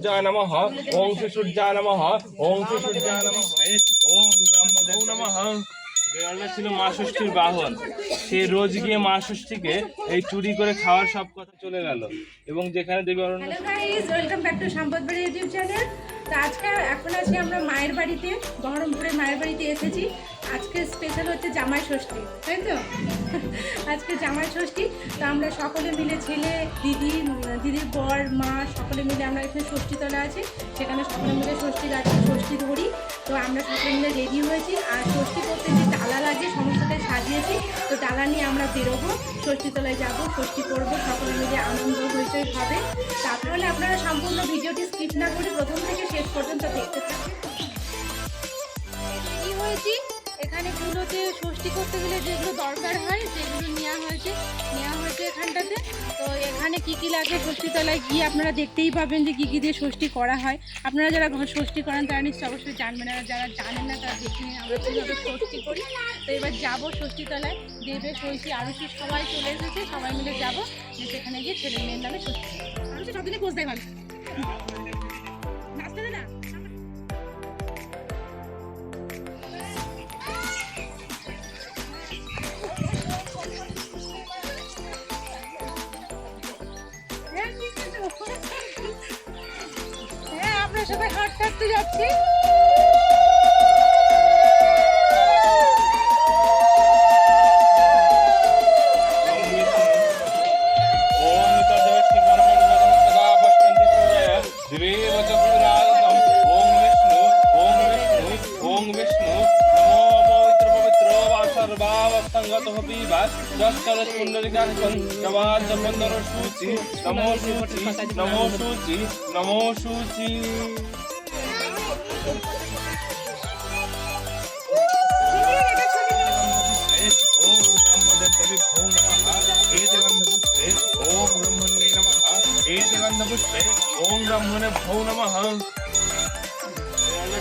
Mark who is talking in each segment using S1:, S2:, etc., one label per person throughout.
S1: সূর্যায় নমঃ ওং শ্রী সূর্যায় নমঃ ওং শ্রী সূর্যায় নমঃ ওং ব্রহ্মদেব নমঃ বেড়ালটা ছিল মা ষষ্ঠীর বাহন। সে রোজ গিয়ে মা ষষ্ঠীকে এই চুরি করে খাওয়ার সব কথা চলে গেল। এবং যেখানে দেবী অরণ্য
S2: welcome back to Sampadbari YouTube channel তো আজকে এখন আছি আমরা মায়ের বাড়িতে বহরমপুরে মায়ের বাড়িতে এসেছি। আজকে স্পেশাল হচ্ছে জামাই ষষ্ঠী, তাই তো? আজকে জামাই ষষ্ঠী, তো আমরা সকলে মিলে ছেলে, দিদি, দিদির বর, মা, সকলে মিলে আমরা এখানে ষষ্ঠীতলা আছি, সেখানে সকলে মিলে ষষ্ঠী গাছে ষষ্ঠী ধরি, তো আমরা সকলে মিলে রেডি হয়েছি, আর ষষ্ঠী করতে যে ডালা লাগে সমস্তটাই সাজিয়েছি, তো ডালা নিয়ে আমরা বেরোবো, ষষ্ঠীতলায় যাব, ষষ্ঠী করব সকলে মিলে আনন্দ হইচই হবে। তারপরে আপনারা সম্পূর্ণ ভিডিওটি স্কিপ না করে প্রথম থেকে শেষ পর্যন্ত দেখতে থাকুন। কি হয়েছি? এখানে পুজোতে ষষ্ঠী করতে গেলে যেগুলো দরকার হয়, সেগুলো নেওয়া হয়েছে। নেওয়া হয়েছে এখানটাতে। তো এখানে কি কি লাগে ষষ্ঠীতলায় গিয়ে আপনারা দেখতেই পাবেন যে কী কী দিয়ে ষষ্ঠী করা হয়। আপনারা যারা ঘর ষষ্ঠী করেন, তারা নিশ্চয়ই অবশ্যই জানবেন। আর যারা জানেন না, তারা দেখে নিন আমরা কীভাবে ষষ্ঠী করি। তো এবার যাব ষষ্ঠীতলায়। দেবে ষষ্ঠী আরও সবাই চলে এসেছে, সবাই মিলে যাব। সেখানে গিয়ে ছেলে মেয়ের নামে ষষ্ঠী আমি তো সবদিনে দেখান সবাই হাঁটতে হাঁটতে যাচ্ছি।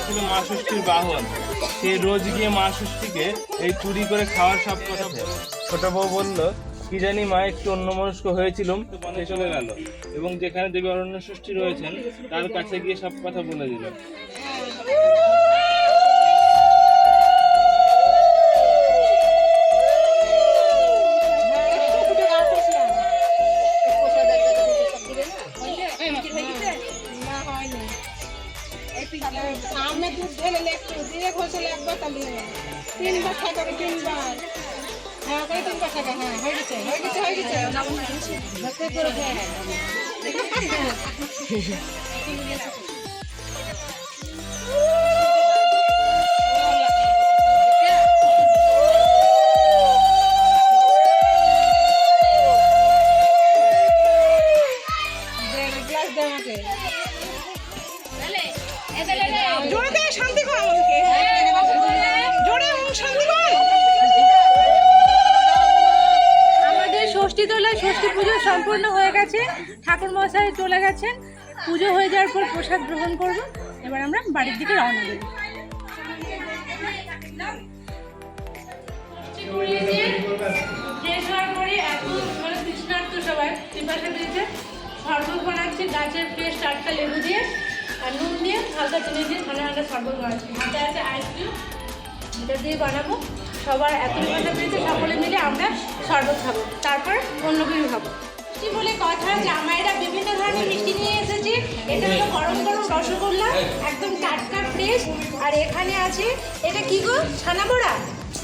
S1: ছিল মা ষষ্ঠীর বাহন সে রোজ গিয়ে মা ষষ্ঠীকে এই চুরি করে খাওয়ার সব কথা। ছোট বউ বলল, কি জানি মা, একটু অন্যমনস্ক হয়েছিলাম। বনে চলে গেল। এবং যেখানে দেবী অরণ্য ষষ্ঠী রয়েছেন, তার কাছে গিয়ে সব কথা বলে দিল।
S3: তিনবার তিনবার। হ্যাঁ হ্যাঁ হয়ে গেছে হয়ে গেছে হয়ে গেছে। করে হ্যাঁ
S2: সম্পূর্ণ হয়ে গেছে। ঠাকুর মশাই চলে গেছেন। পুজো হয়ে যাওয়ার পর প্রসাদ গ্রহণ করব। এবার আমরা বাড়ির দিকে রওনা দেব। শরবত গাছের লেবু দিয়ে আর নুন দিয়ে হালকা চিনি দিয়ে ঠান্ডা ঠান্ডা শরবত এটা দিয়ে বানাবো সবার এত সকলে মিলে আমরা শরবত খাব তারপর অন্য কিছু খাব। মিষ্টি বলে কথা জামাইরা বিভিন্ন ধরনের মিষ্টি নিয়ে এসেছে। এটা হলো গরম গরম রসগোল্লা একদম টাটকা ফ্রেশ আর এখানে আছে এটা কি গো? ছানা বড়া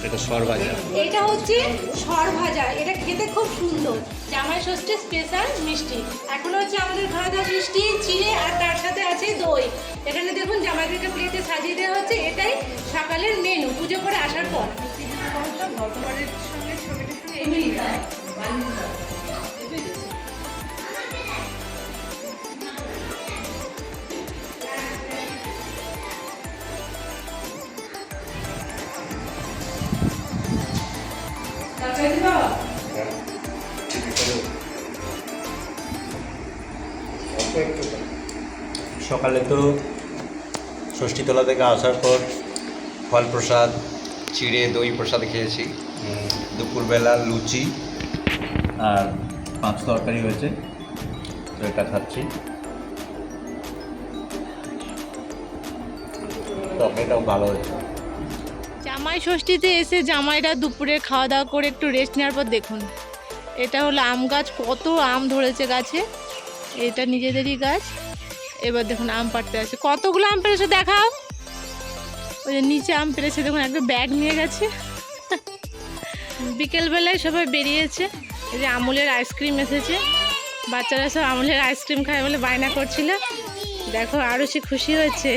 S1: এটা সরবাজা
S2: এটা হচ্ছে সর ভাজা এটা খেতে খুব সুন্দর। জামাই ষষ্ঠীর স্পেশাল মিষ্টি। এখন হচ্ছে আমাদের দেওয়া মিষ্টি চিড়ে আর তার সাথে আছে দই। এখানে দেখুন জামাইদেরকে প্লেটে সাজিয়ে দেওয়া হচ্ছে। এটাই সকালের মেনু পুজো করে আসার পর। ভগবানের সঙ্গে সঙ্গে
S4: সকালে তো ষষ্ঠীতলা থেকে আসার পর ফল প্রসাদ, চিড়ে, দই প্রসাদ খেয়েছি। দুপুরবেলা লুচি আর পাঁচ তরকারি হয়েছে, তো এটা খাচ্ছি। তরকারিটাও ভালো হয়েছে।
S2: জামাই ষষ্ঠীতে এসে জামাইরা দুপুরে খাওয়া দাওয়া করে একটু রেস্ট নেওয়ার পর দেখুন, এটা হলো আম গাছ, কত আম ধরেছে গাছে। এটা নিজেদেরই গাছ। এবার দেখুন আম পাড়তে আছে কতগুলো আম পেরেছে দেখাও। ওই যে নিচে আম পেরেছে দেখুন একটা ব্যাগ নিয়ে গেছে। বিকেলবেলায় সবাই বেরিয়েছে। এই যে আমুলের আইসক্রিম এসেছে। বাচ্চারা সব আমুলের আইসক্রিম খায় বলে বায়না করছিল। দেখো আরও সে খুশি হয়েছে।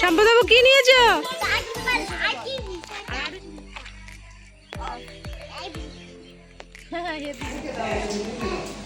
S2: সম্পদাবু কি নিয়েছো?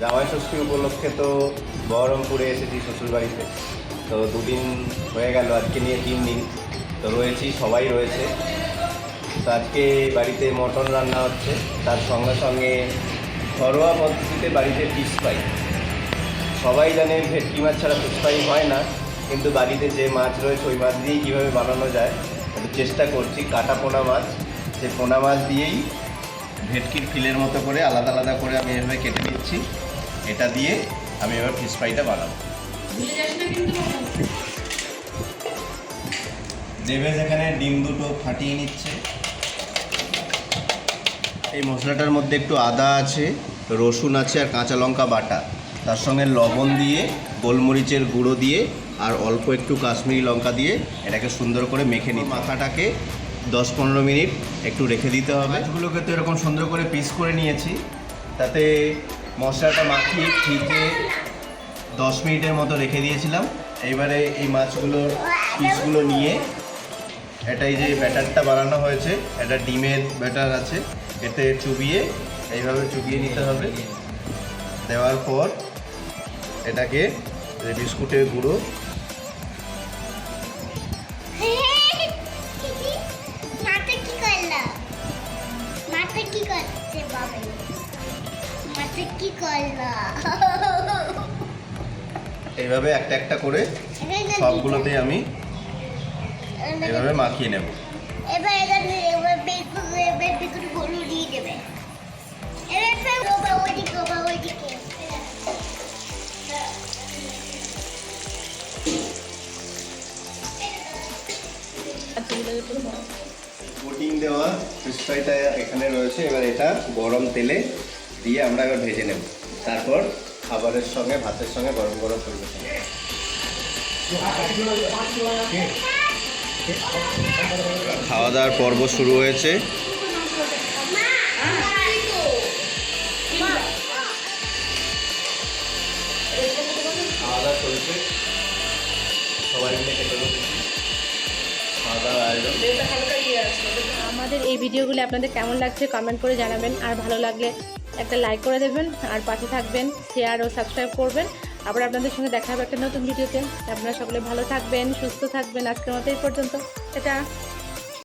S4: জামাই ষষ্ঠী উপলক্ষে তো বহরমপুরে এসেছি শ্বশুরবাড়িতে। তো দুদিন হয়ে গেল, আজকে নিয়ে তিন দিন। তো রয়েছি, সবাই রয়েছে। তো আজকে বাড়িতে মটন রান্না হচ্ছে। তার সঙ্গে সঙ্গে ঘরোয়া পদ্ধতিতে বাড়িতে ফিশ পাই সবাই জানে ভেটকি মাছ ছাড়া ফিশ পাই হয় না। কিন্তু বাড়িতে যে মাছ রয়েছে ওই মাছ দিয়েই কীভাবে বানানো যায় একটু চেষ্টা করছি। কাটা পোনা মাছ সেই পোনা মাছ দিয়েই ভেটকির ফিলের মতো করে আলাদা আলাদা করে আমি এভাবে কেটে নিচ্ছি। এটা দিয়ে আমি এবার ফিশ ফ্রাইটা বানাবো। দেবে যেখানে ডিম দুটো ফাটিয়ে নিচ্ছে। এই মশলাটার মধ্যে একটু আদা আছে রসুন আছে আর কাঁচা লঙ্কা বাটা। তার সঙ্গে লবণ দিয়ে গোলমরিচের গুঁড়ো দিয়ে আর অল্প একটু কাশ্মীরি লঙ্কা দিয়ে এটাকে সুন্দর করে মেখে নিই মাথাটাকে দশ পনেরো মিনিট একটু রেখে দিতে হবে। মাছগুলোকে তো এরকম সুন্দর করে পিস করে নিয়েছি। তাতে মশলাটা মাখিয়ে ফ্রিজে দশ মিনিটের মতো রেখে দিয়েছিলাম। এইবারে এই মাছগুলোর পিসগুলো নিয়ে এটাই যে ব্যাটারটা বানানো হয়েছে, এটা ডিমের ব্যাটার আছে, এতে চুবিয়ে এইভাবে চুবিয়ে নিতে হবে। দেওয়ার পর এটাকে বিস্কুটের গুঁড়ো এইভাবে একটা একটা করে সবগুলোতে আমি এইভাবে মাখিয়ে নেব।
S5: এবার এখানে এবার বেগুন এবার বেগুন গরু দিয়ে দেবে। এবার ফের বাবা ওইদিকে বাবা ওইদিকে
S4: কোটিং দেওয়া ফিশ ফ্রাইটা এখানে রয়েছে। এবার এটা গরম তেলে দিয়ে আমরা এবার ভেজে নেব। তারপর খাবারের সঙ্গে, ভাতের সঙ্গে গরম গরম পরিবেশন খাওয়া দাওয়ার পর্ব শুরু হয়েছে।
S2: আমাদের এই ভিডিওগুলি আপনাদের কেমন লাগছে কমেন্ট করে জানাবেন। আর ভালো লাগলে একটা লাইক করে দেবেন, আর পাশে থাকবেন শেয়ার ও সাবস্ক্রাইব করবেন। আবার আপনাদের সঙ্গে দেখা হবে একটা নতুন ভিডিওতে আপনারা সকলে ভালো থাকবেন, সুস্থ থাকবেন। আজকের মতো এই পর্যন্ত। এটা